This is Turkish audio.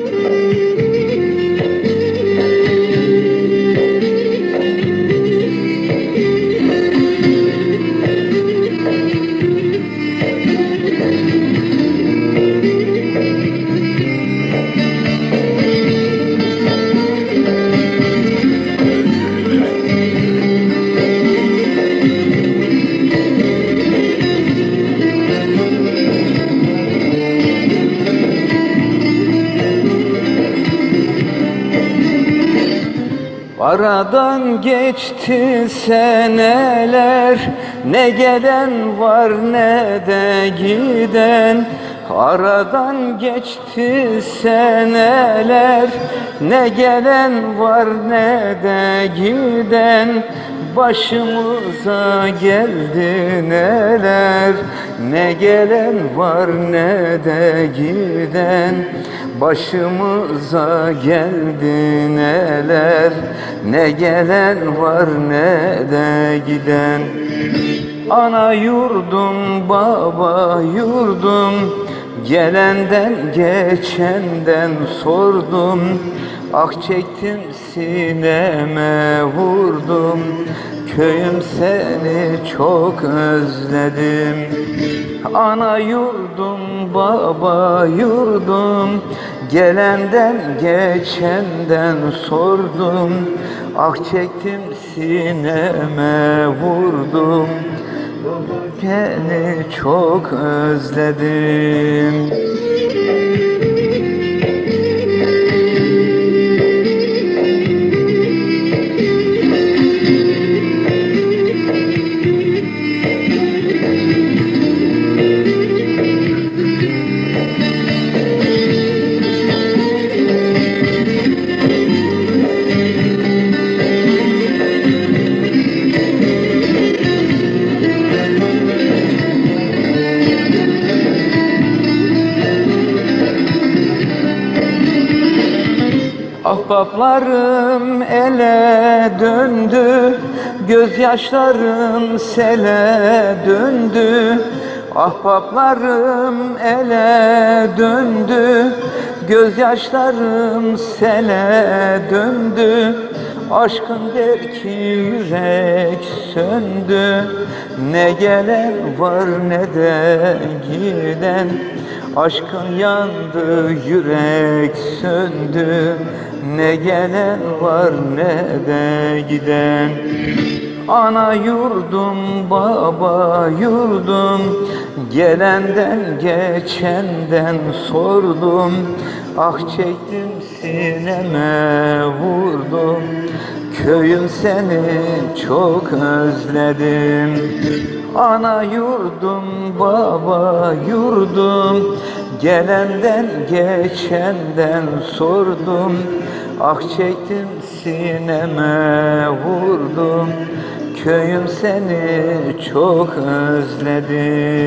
Música Aradan geçti seneler Ne gelen var ne de giden. Aradan geçti seneler Ne gelen var ne de giden. Başımıza geldi neler Ne gelen var ne de giden Başımıza geldi neler Ne gelen var ne de giden. Ana yurdum baba yurdum. Gelenden geçenden sordum. Ah çektim sineme vurdum. Köyüm seni çok özledim Ana yurdum baba yurdum. Gelenden geçenden sordum. Ah çektim sineme vurdum. Seni çok özledim Ahbaplarım ele döndü Gözyaşlarım sele döndü. Ahbaplarım ele döndü Gözyaşlarım sele döndü. Aşkın der ki yürek söndü. Ne gelen var ne de giden Aşkın yandı yürek söndü. Ne gelen var ne de giden. Ana yurdum baba yurdum. Gelenden geçenden sordum. Ah çektim sineme vurdum Köyüm seni çok özledim. Ana yurdum baba yurdum. Gelenden geçenden sordum. Ah çektim sineme vurdum. Köyüm seni çok özledim